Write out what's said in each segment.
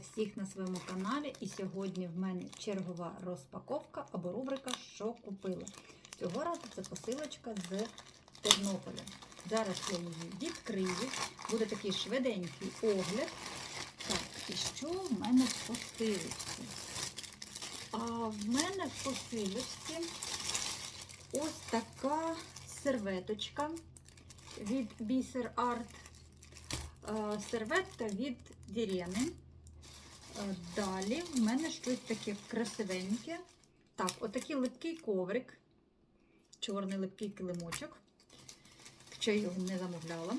всіх на своєму каналі. І сьогодні в мене чергова розпаковка або рубрика Що купила. Цього разу це посилочка з Тернополя. Зараз я її відкрию. Буде такий швиденький огляд. Так, і що в мене в посилочці? А в мене в посилочці ось така серветочка від Biser Art. Е, Серветка від Дірени. Е, Далі в мене щось таке красивеньке. Так, отакий липкий коврик. Чорний липкий килимочок. Ще його не замовляла.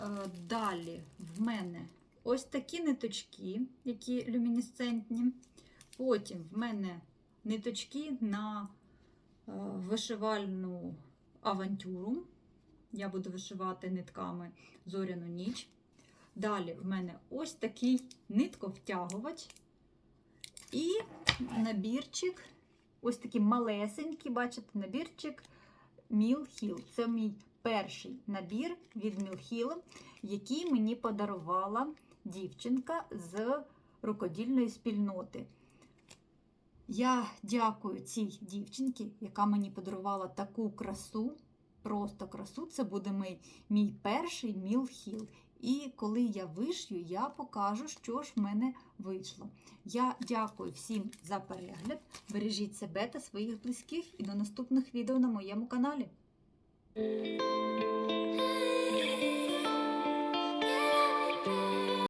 Е, Далі в мене ось такі ниточки, які люмінесцентні. Потім в мене ниточки на е, вишивальну авантюру. Я буду вишивати нитками зоряну ніч. Далі в мене ось такий нитковтягувач і набірчик, ось такий малесенький, бачите, набірчик Мілхіл. Це мій перший набір від Мілхіл, який мені подарувала дівчинка з рукодільної спільноти. Я дякую цій дівчинці, яка мені подарувала таку красу, просто красу. Це буде мій, мій перший мілхіл. І коли я вишью, я покажу, що ж в мене вийшло. Я дякую всім за перегляд. Бережіть себе та своїх близьких і до наступних відео на моєму каналі.